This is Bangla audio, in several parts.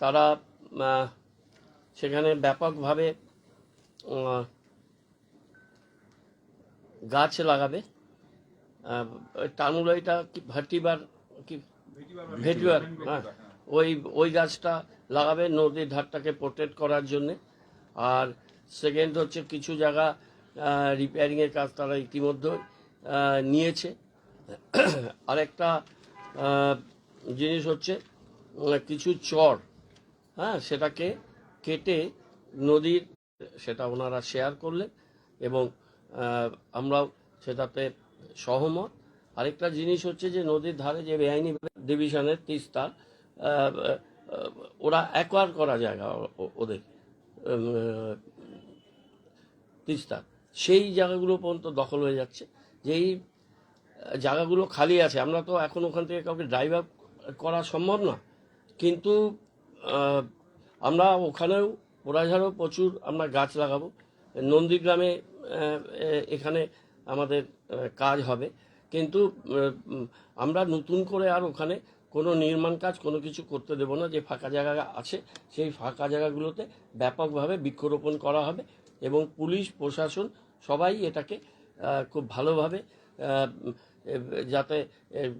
তারা সেখানে ব্যাপকভাবে গাছ লাগাবে। টানুলাইটা কি ভার্টিবার কি ভেটিবার হ্যাঁ ওই ওই গাছটা লাগাবে নদীর ধারটাকে প্রোটেক্ট করার জন্যে। আর সেকেন্ড হচ্ছে কিছু জায়গা রিপেয়ারিংয়ের কাজ তারা ইতিমধ্যে নিয়েছে। আরেকটা জিনিস হচ্ছে কিছু চর। হ্যাঁ সেটাকে কেটে নদীর সেটা ওনারা শেয়ার করলেন এবং আমরাও সেটাতে সহমত। আরেকটা জিনিস হচ্ছে যে নদীর ধারে যে বেআইনি ডিভিশনের তিস্তা আহ, আহ, ওরা অ্যাকোয়ার করা জায়গা ওদের উম, তিস্তা। সেই জায়গাগুলো পর্যন্ত দখল হয়ে যাচ্ছে। যেই জায়গাগুলো খালি আছে আমরা তো এখন ওখান থেকে কাউকে ড্রাইভ আপ করা সম্ভব না। কিন্তু আমরা ওখানেও ওরাঝাড়েও প্রচুর আমরা গাছ লাগাবো। নন্দীগ্রামে এখানে আমাদের কাজ হবে। কিন্তু আমরা নতুন করে আর ওখানে কোনো নির্মাণ কাজ, কোনো কিছু করতে দেবো না। যে ফাঁকা জায়গা আছে, সেই ফাঁকা জায়গাগুলোতে ব্যাপকভাবে বৃক্ষরোপণ করা হবে এবং পুলিশ, প্রশাসন সবাই এটাকে খুব ভালোভাবে যাতে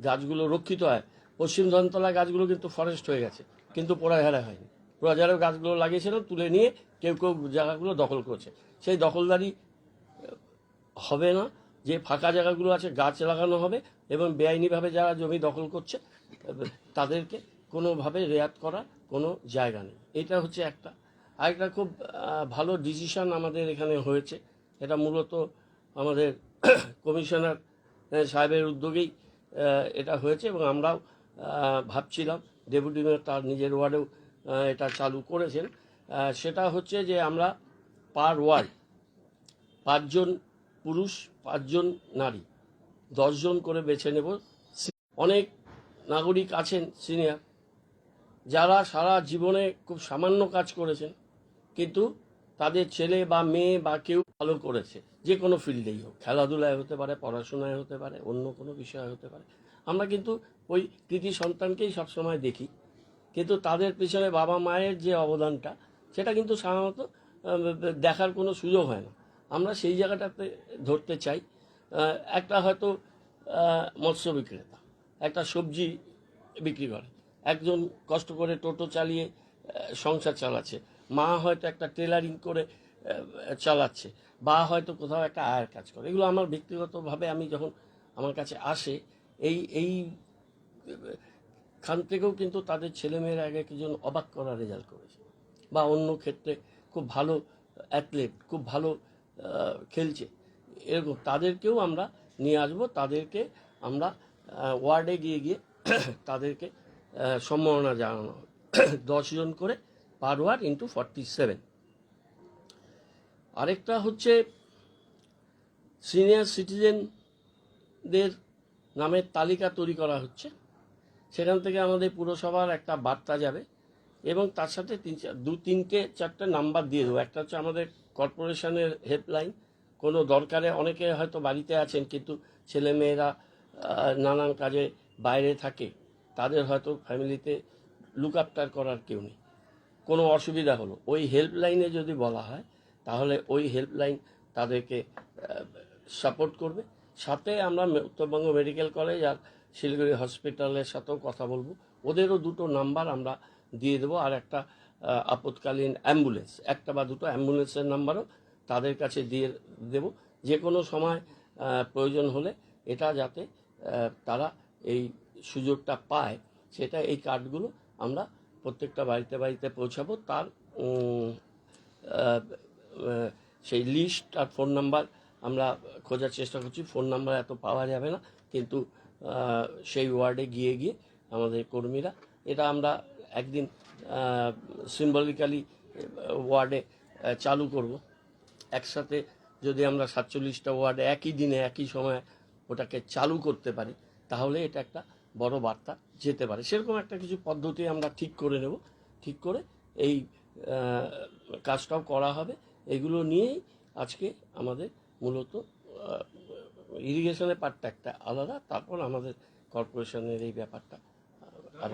গাছগুলো রক্ষিত হয়। পশ্চিম ধনতলা গাছগুলো কিন্তু ফরেস্ট হয়ে গেছে। কিন্তু পোড়াঝাড়া হয়নি। পোড়াঝাড়ের গাছগুলো লাগিয়েছিল, তুলে নিয়ে কেউ কেউ জায়গাগুলো দখল করছে। সেই দখলদারি হবে না। যে ফাঁকা জায়গাগুলো আছে, গাছ লাগানো হবে এবং বেআইনিভাবে যারা জমি দখল করছে তাদেরকে কোনোভাবে রেয়াত করা কোনো জায়গা নেই। এটা হচ্ছে একটা। আরেকটা খুব ভালো ডিসিশন আমাদের এখানে হয়েছে। এটা মূলত আমাদের কমিশনার সাহেবের উদ্যোগেই এটা হয়েছে এবং আমরাও ভাবছিলাম ডেপুটি মেয়র তার নিজের ওয়ার্ডেও এটা চালু করেছেন। সেটা হচ্ছে যে আমরা পার ওয়ার্ড, পাঁচজন পুরুষ, পাঁচজন নারী, দশজন করে বেছে নেব। অনেক নাগরিক আছেন সিনিয়র, যারা সারা জীবনে খুব সামান্য কাজ করেছেন, কিন্তু তাদের ছেলে বা মেয়ে বা কেউ ভালো করেছে। যে কোনো ফিল্ডেই হোক, খেলাধুলায় হতে পারে, পড়াশোনায় হতে পারে, অন্য কোনো বিষয়ে হতে পারে। আমরা কিন্তু ওই কৃতি সন্তানকেই সবসময় দেখি। কিন্তু তাদের পিছনে বাবা মায়ের যে অবদানটা, সেটা কিন্তু সাধারণত দেখার কোনো সুযোগ হয় না। আমরা সেই জায়গাটাতে ধরতে চাই। একটা হয়তো মৎস্য বিক্রেতা, একটা সবজি বিক্রি করে, একজন কষ্ট করে টোটো চালিয়ে সংসার চালাচ্ছে। মা হয়তো একটা টেলারিং করে চালাচ্ছে বা হয়তো কোথাও একটা আয়ের কাজ করে। এগুলো আমার ব্যক্তিগতভাবে আমি যখন আমার কাছে আসে, এই এই, খান থেকেও কিন্তু তাদের ছেলেমেয়েরা আগে একজন অবাক করা রেজাল্ট করেছে বা অন্য ক্ষেত্রে খুব ভালো অ্যাথলেট, খুব ভালো খেলছে। এরকম তাদেরকেও আমরা নিয়ে আসব, তাদেরকে আমরা ওয়ার্ডে গিয়ে গিয়ে তাদেরকে সম্মাননা জানানো হবে। দশজন করে per ward into forty seven আরেকটা হচ্ছে সিনিয়র সিটিজেনদের নামের তালিকা তৈরি করা হচ্ছে। সেখান থেকে আমাদের পুরসভার একটা বার্তা যাবে এবং তার সাথে তিন চার- দু তিনটে চারটে নাম্বার দিয়ে দেবো। একটা হচ্ছে আমাদের কর্পোরেশনের হেল্পলাইন কোনো দরকারে অনেকে হয়তো বাড়িতে আছেন কিন্তু ছেলে মেয়েরা নানান কাজে বাইরে থাকে, তাদের হয়তো ফ্যামিলিতে লুক আফটার করার কেউ নেই। কোনো অসুবিধা হলো। ওই হেল্পলাইনে যদি বলা হয় তাহলে ওই হেল্পলাইন তাদেরকে সাপোর্ট করবে। সাথে আমরা উত্তরবঙ্গ মেডিকেল কলেজ আর শিলিগুড়ি হসপিটালের সাথেও কথা বলব। ওদেরও দুটো নাম্বার আমরা দিয়ে দেবো আর একটা আপৎকালীন অ্যাম্বুলেন্স একটা বা দুটো অ্যাম্বুলেন্সের নাম্বারও তাদের কাছে দিয়ে দেব। যে কোনো সময় প্রয়োজন হলে এটা যাতে তারা এই সুযোগটা পায়, সেটা এই কার্ডগুলো আমরা প্রত্যেকটা বাড়িতে বাড়িতে পৌঁছাবো। তার সেই লিস্ট আর ফোন নাম্বার আমরা খোঁজার চেষ্টা করছি। ফোন নাম্বার এত পাওয়া যাবে না, কিন্তু সেই ওয়ার্ডে গিয়ে গিয়ে আমাদের কর্মীরা, এটা আমরা একদিন সিম্বলিক্যালি ওয়ার্ডে চালু করব। একসাথে যদি আমরা সাতচল্লিশটা ওয়ার্ডে একই দিনে, একই সময় ওটাকে চালু করতে পারি, তাহলে এটা একটা বড় বার্তা যেতে পারে। সেরকম একটা কিছু পদ্ধতি আমরা ঠিক করে নেব। ঠিক করে এই কাজটাও করা হবে। এগুলো নিয়েই আজকে আমাদের মূলত ইরিগেশনের পার্টটা একটা আলাদা তারপর আমাদের কর্পোরেশনের এই ব্যাপারটা আহ,